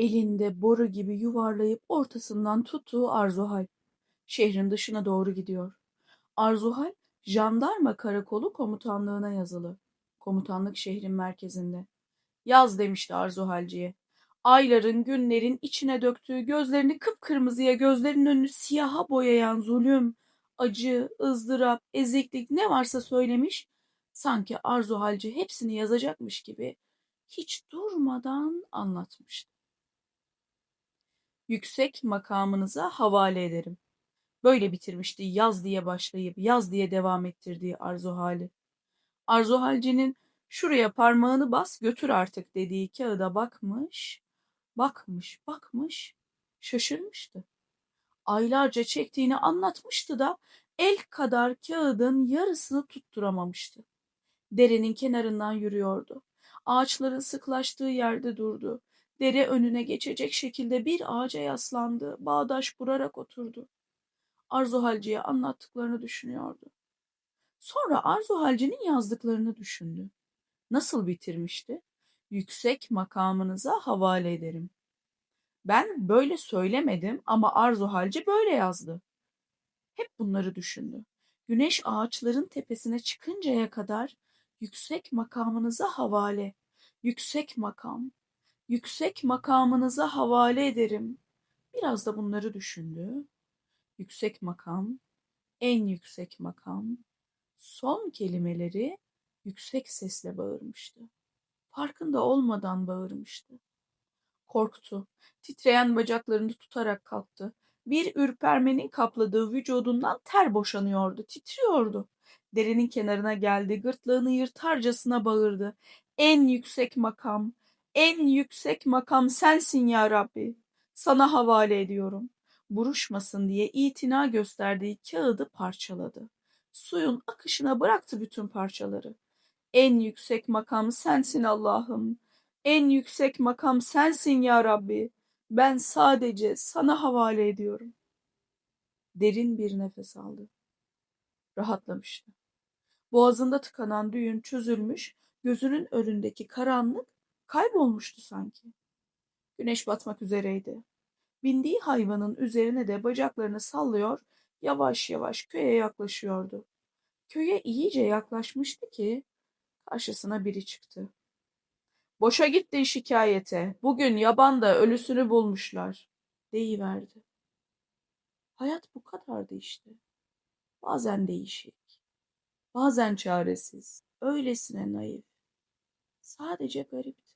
Elinde boru gibi yuvarlayıp ortasından tuttuğu Arzuhal. Şehrin dışına doğru gidiyor. Arzuhal, jandarma karakolu komutanlığına yazılı. Komutanlık şehrin merkezinde. Yaz demişti Arzuhalciye. Ayların, günlerin içine döktüğü gözlerini kıpkırmızıya, gözlerinin önünü siyaha boyayan zulüm, acı, ızdırap, eziklik ne varsa söylemiş. Sanki Arzuhalci hepsini yazacakmış gibi hiç durmadan anlatmıştı. Yüksek makamınıza havale ederim. Böyle bitirmişti yaz diye başlayıp yaz diye devam ettirdiği arzu hali. Arzu halcinin şuraya parmağını bas götür artık dediği kağıda bakmış, bakmış, bakmış, şaşırmıştı. Aylarca çektiğini anlatmıştı da el kadar kağıdın yarısını tutturamamıştı. Derenin kenarından yürüyordu. Ağaçların sıklaştığı yerde durdu. Dere önüne geçecek şekilde bir ağaca yaslandı, bağdaş kurarak oturdu. Arzu Halci'ye anlattıklarını düşünüyordu. Sonra Arzu Halci'nin yazdıklarını düşündü. Nasıl bitirmişti? Yüksek makamınıza havale ederim. Ben böyle söylemedim ama Arzu Halci böyle yazdı. Hep bunları düşündü. Güneş ağaçların tepesine çıkıncaya kadar yüksek makamınıza havale, yüksek makam, yüksek makamınıza havale ederim. Biraz da bunları düşündü. Yüksek makam, en yüksek makam, son kelimeleri yüksek sesle bağırmıştı. Farkında olmadan bağırmıştı. Korktu. Titreyen bacaklarını tutarak kalktı. Bir ürpermenin kapladığı vücudundan ter boşanıyordu, titriyordu. Derenin kenarına geldi, gırtlağını yırtarcasına bağırdı. En yüksek makam, en yüksek makam sensin ya Rabbi. Sana havale ediyorum. Buruşmasın diye itina gösterdiği kağıdı parçaladı. Suyun akışına bıraktı bütün parçaları. En yüksek makam sensin Allah'ım. En yüksek makam sensin ya Rabbi. Ben sadece sana havale ediyorum. Derin bir nefes aldı. Rahatlamıştı. Boğazında tıkanan düğün çözülmüş, gözünün önündeki karanlık kaybolmuştu sanki. Güneş batmak üzereydi. Bindiği hayvanın üzerine de bacaklarını sallıyor, yavaş yavaş köye yaklaşıyordu. Köye iyice yaklaşmıştı ki karşısına biri çıktı. Boşa gittin şikayete. Bugün yabanda ölüsünü bulmuşlar. Deyiverdi. Hayat bu kadardı işte. Bazen değişik. Bazen çaresiz. Öylesine naif. Sadece garipti.